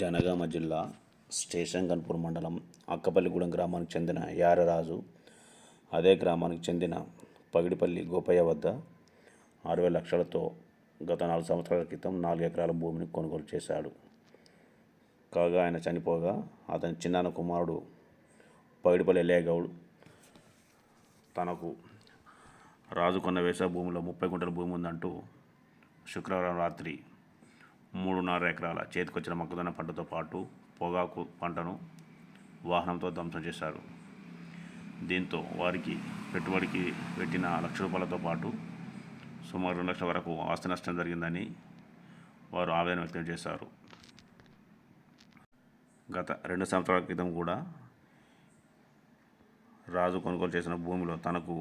జనగామ జిల్లా స్టేషన్ గన్పూర్ మండలం అక్కపల్లిగూడెం గ్రామానికి చెందిన యారరాజు అదే గ్రామానికి చెందిన పగిడిపల్లి గోపయ్య వద్ద అరవై లక్షలతో గత నాలుగు సంవత్సరాల క్రితం నాలుగు ఎకరాల భూమిని కొనుగోలు చేశాడు. కాగా ఆయన చనిపోగా అతని చిన్నాన్న కుమారుడు పగిడిపల్లి ఎల్లయ్యగౌడ్ తనకు రాజు కొన్న వేసా భూమిలో ముప్పై గుంటల భూమి ఉందంటూ శుక్రవారం రాత్రి మూడున్నర ఎకరాల చేతికొచ్చిన మొక్కజొన్న పంటతో పాటు పొగాకు పంటను వాహనంతో ధ్వంసం చేశారు. దీంతో వారికి పెట్టుబడికి పెట్టిన లక్ష రూపాయలతో పాటు సుమారు రెండు లక్షల వరకు ఆస్తి నష్టం జరిగిందని వారు ఆవేదన వ్యక్తం చేశారు. గత రెండు సంవత్సరాల క్రితం కూడా రాజు కొనుగోలు చేసిన భూమిలో తనకు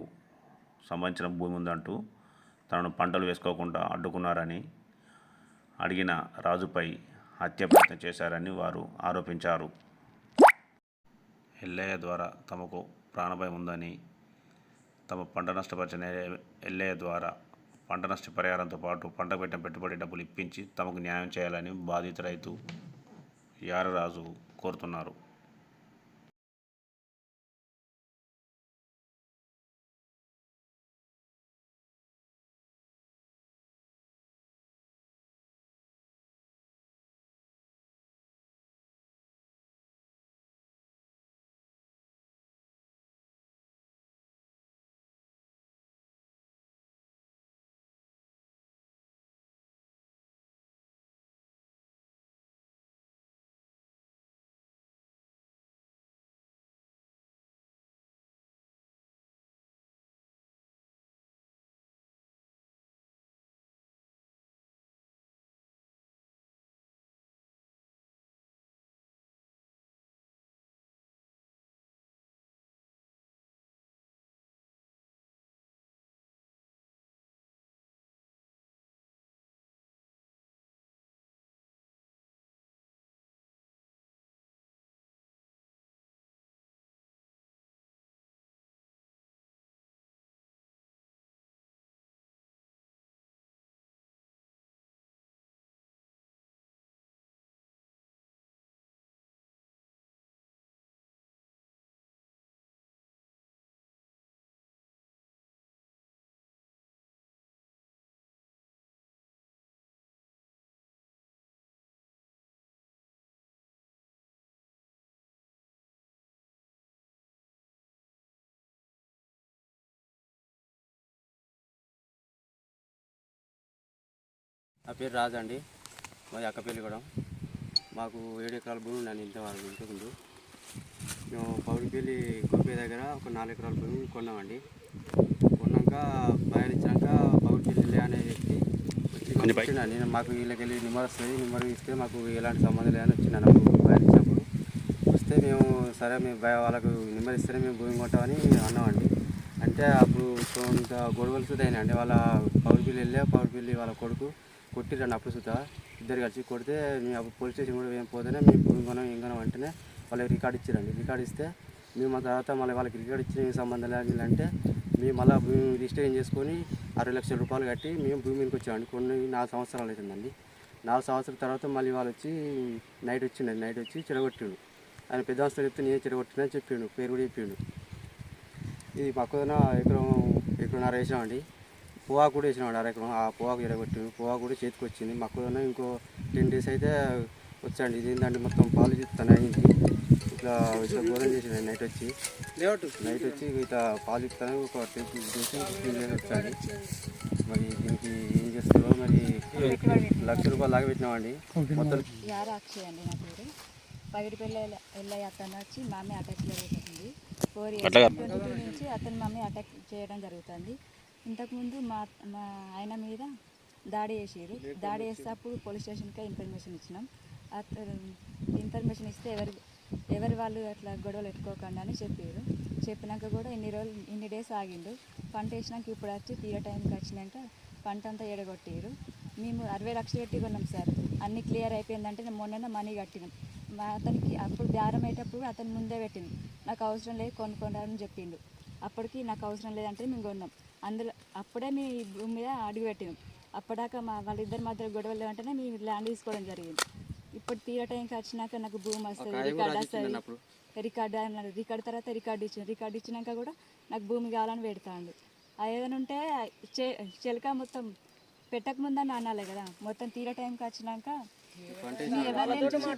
సంబంధించిన భూమి ఉందంటూ తనను పంటలు వేసుకోకుండా అడ్డుకున్నారని అడిగిన రాజుపై హత్య ప్రయత్నం చేశారని వారు ఆరోపించారు. ఎల్లయ్య ద్వారా తమకు ప్రాణభయం ఉందని తమ పంట నష్టపరిచిన ఎల్లయ్య ద్వారా పంట నష్ట పరిహారంతో పాటు పంట పెట్టిన పెట్టుబడి డబ్బులు ఇప్పించి తమకు న్యాయం చేయాలని బాధిత రైతు యారరాజు కోరుతున్నారు. నా పేరు రాజు అండి. మాది కూడా మాకు ఏడు ఎకరాల భూమి ఇంత వాళ్ళ ఇంతకుముందు. మేము పౌడిపల్లి గోపే దగ్గర ఒక నాలుగు ఎకరాల భూమి కొన్నామండి. కొన్నాక బయలు ఇచ్చాక పౌడిపల్లి అనే వ్యక్తి వచ్చి మాకు ఇచ్చిండు. నేను మాకు వీళ్ళకి వెళ్ళి నిమ్మర్ వస్తుంది. నిమ్మర్ ఇస్తే మాకు ఎలాంటి సంబంధం లేదని వచ్చింది నాకు వస్తే మేము సరే మేము వాళ్ళకు నిమ్మర్ ఇస్తేనే మేము భూమి కొంటామని అన్నామండి. అంటే అప్పుడు కొంత గొడవలు అయినాయండి వాళ్ళ పౌడిపల్లి వెళ్ళే పౌడిపల్లి వాళ్ళ కొడుకు కొట్టిరండి అప్పుడు సుతా ఇద్దరు కలిసి కొడితే మేము అప్పుడు పోలీస్ స్టేషన్ కూడా ఏం పోతేనే మేము భూమి ఇంగనం ఏం అంటేనే వాళ్ళకి రికార్డ్ ఇచ్చారండి. రికార్డ్ ఇస్తే మేము ఆ తర్వాత మళ్ళీ వాళ్ళకి రికార్డ్ ఇచ్చిన ఏం సంబంధం లేదంటే మేము మళ్ళీ భూమి రిజిస్ట్రేషన్ చేసుకొని అరవై లక్షల రూపాయలు కట్టి మేము భూమి మీదకి వచ్చామండి. కొన్ని నాలుగు సంవత్సరాలు అవుతుందండి నాలుగు సంవత్సరాల తర్వాత మళ్ళీ వాళ్ళు వచ్చి నైట్ వచ్చిండండి. నైట్ వచ్చి చెడగొట్టిండు. ఆయన పెద్ద వస్తువు చెప్తే నేను చెడగొట్టినా చెప్పిండు. పేరు కూడా చెప్పిండు. ఇది పక్కన ఎకరం ఎకరన్నర వేసినామండి. పొగాకు కూడా వేసినామండి అర ఎకరం ఆ పొగాకు ఎడగొట్టిండు పొగాకు కూడా చేతికి వచ్చింది. మక్కదన ఇంకో టెన్ డేస్ అయితే వచ్చాండి. ఇది ఏంటంటే మొత్తం పాలు చెప్తాను అయింది ఇట్లా ఇట్లా ఘోరం చేసింది నైట్ వచ్చి నైట్ వచ్చి ఇట్లా పాలు ఇస్తాను ఒక టెన్ డేస్ ఫిఫ్టీన్ డేస్ వచ్చాండి. మరి దీనికి ఏం చేస్తారో మరి లక్ష రూపాయలు లాగా పెట్టినామండి. మొత్తం యారా అక్షయ్ అండి నా పేరు. పగిడిపల్లి ఎల్లయ్య అతను వచ్చి మమ్మీ అటాక్ జరుగుతుంది ఫోర్ ఇయర్స్ నుంచి అతని మమ్మీ అటాక్ చేయడం జరుగుతుంది. ఇంతకుముందు మా మా ఆయన మీద దాడి చేసారు దాడి చేసేటప్పుడు పోలీస్ స్టేషన్కి ఇన్ఫర్మేషన్ ఇచ్చినాం. అతను ఇన్ఫర్మేషన్ ఇస్తే ఎవరి ఎవరి వాళ్ళు అట్లా గొడవలు పెట్టుకోకుండా అని చెప్పారు చెప్పినాక కూడా ఇన్ని రోజులు ఇన్ని డేస్ ఆగిండు. పంట వేసినాక ఇప్పుడు వచ్చి తీర టైంకి వచ్చినాక పంట అంతా ఎడగొట్టారు మేము అరవై లక్షలు పెట్టి కొన్నాం సార్. అన్ని క్లియర్ అయిపోయిందంటే నేను మొన్న మనీ కట్టినాం. మా అతనికి అప్పుడు బేరం అయ్యేటప్పుడు అతను ముందే పెట్టింది నాకు అవసరం లేదు కొనుక్కోండి చెప్పిండు. అప్పటికి నాకు అవసరం లేదంటే మేము కొన్నాం. అందులో అప్పుడే మేము ఈ భూమి మీద అడుగు పెట్టినాం. అప్పటిదాకా మా వాళ్ళిద్దరి మధ్య గొడవలు లేవంటేనే మేము ల్యాండ్ తీసుకోవడం జరిగింది. ఇప్పుడు తీర టైంకి వచ్చినాక నాకు భూమి వస్తుంది రికార్డ్ వస్తుంది. రికార్డ్ అన్నాడు రికార్డ్ తర్వాత రికార్డ్ ఇచ్చిన రికార్డ్ ఇచ్చినాక కూడా నాకు భూమి కావాలని పెడతాండు. ఆ ఏదైనా ఉంటే చె చెలక మొత్తం పెట్టక ముందని అనాలి కదా. మొత్తం తీర టైంకి వచ్చినాక మీ ఎవరిని చూసి-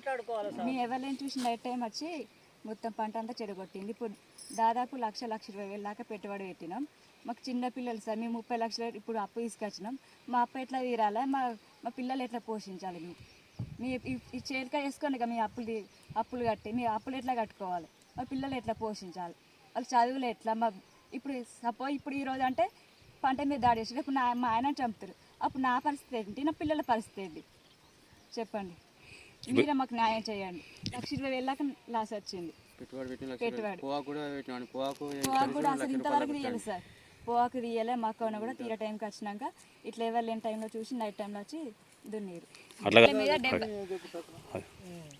మీ ఎవరిని చూసి నైట్ టైం వచ్చి మొత్తం పంట అంతా చెడగొట్టింది. ఇప్పుడు దాదాపు లక్ష లక్ష ఇరవై వేల దాకా పెట్టుబడి పెట్టినాం. మాకు చిన్న పిల్లలు సార్ మేము ముప్పై లక్షలు ఇప్పుడు అప్పు తీసుకొచ్చినాం. మా అప్పు ఎట్లా తీరాలి? మా మా పిల్లలు ఎట్లా పోషించాలి మేము? మీ ఈ- చేరిక వేసుకొని ఇక మీ అప్పులు అప్పులు కట్టి మీ అప్పులు ఎట్లా కట్టుకోవాలి? మా పిల్లలు ఎట్లా పోషించాలి? వాళ్ళ చదువులు ఎట్లా? మా ఇప్పుడు సపోజ్ ఇప్పుడు ఈ రోజు అంటే పంట మీద దాడి చేసి ఇప్పుడు నా మా ఆయన చంపుతారు. అప్పుడు నా పరిస్థితి ఏంటి? నా పిల్లల పరిస్థితి ఏంటి? చెప్పండి. మీరే మాకు న్యాయం చేయండి. లక్ష ఇరవై వేల లాస్ వచ్చింది. పెట్టుబడి పెట్టిన పెట్టుబడి. కూడా పోవాకు కూడా అసలు ఇంతవరకు తీయాలి సార్. పోవాకు తీయలే మాకు అయినా కూడా తీర టైంకి వచ్చినాక ఇట్లా ఎవరు లేని టైంలో చూసి నైట్ టైంలో వచ్చి దున్నీరు. మీద డెబ్బై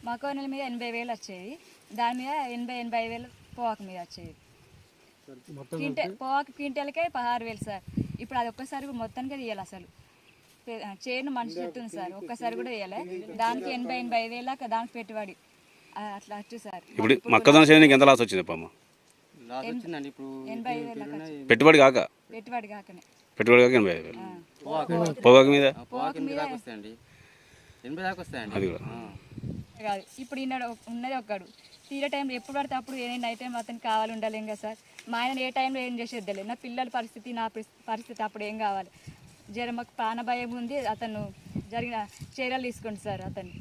మాకు నెల మీద ఎనభై వేలు వచ్చేది దాని మీద ఎనభై ఎనభై వేలు పోవాకు మీద వచ్చేది క్వింటల్ పోవాకు క్వింటల్కే పదహారు వేలు సార్. ఇప్పుడు అది ఒక్కసారి మొత్తానికి తీయాలి అసలు. చేను మనిషి చెప్తుంది సార్. ఒక్కసారి కూడా తీయాలి. దానికి ఎనభై ఎనభై వేలు దాకా దానికి పెట్టుబడి. అట్లా వచ్చు సార్. ఇప్పుడు మొక్కజొన్న చేయడానికి ఎంత లాస్ వచ్చింది వచ్చిందండి. ఇప్పుడు. పెట్టుబడి కాక? పెట్టుబడి కాకనే. పెట్టుబడి కాక ఎనభై ఐదు వేలు పోవాకు. పొగాకు మీద? ఆ పోవాకు ఎనిమిది దాకా వస్తాయండి. ఎనభై దాకా వస్తాయండి. అది కూడా. కాదు ఇప్పుడు ఈనాడు ఉన్నది ఒక్కడు. తీరే టైంలో ఎప్పుడు పడితే అప్పుడు ఏ నైట్ టైం అతనికి కావాలి ఉండాలేం కదా సార్. మా ఆయన ఏ టైంలో ఏం చేసేది తెలియదు నా పిల్లల పరిస్థితి నా పరిస్థి- పరిస్థితి అప్పుడు ఏం కావాలి? జర మాకు ప్రాణ భయం ఉంది అతను జరిగిన చర్యలు తీసుకోండి సార్ అతన్ని.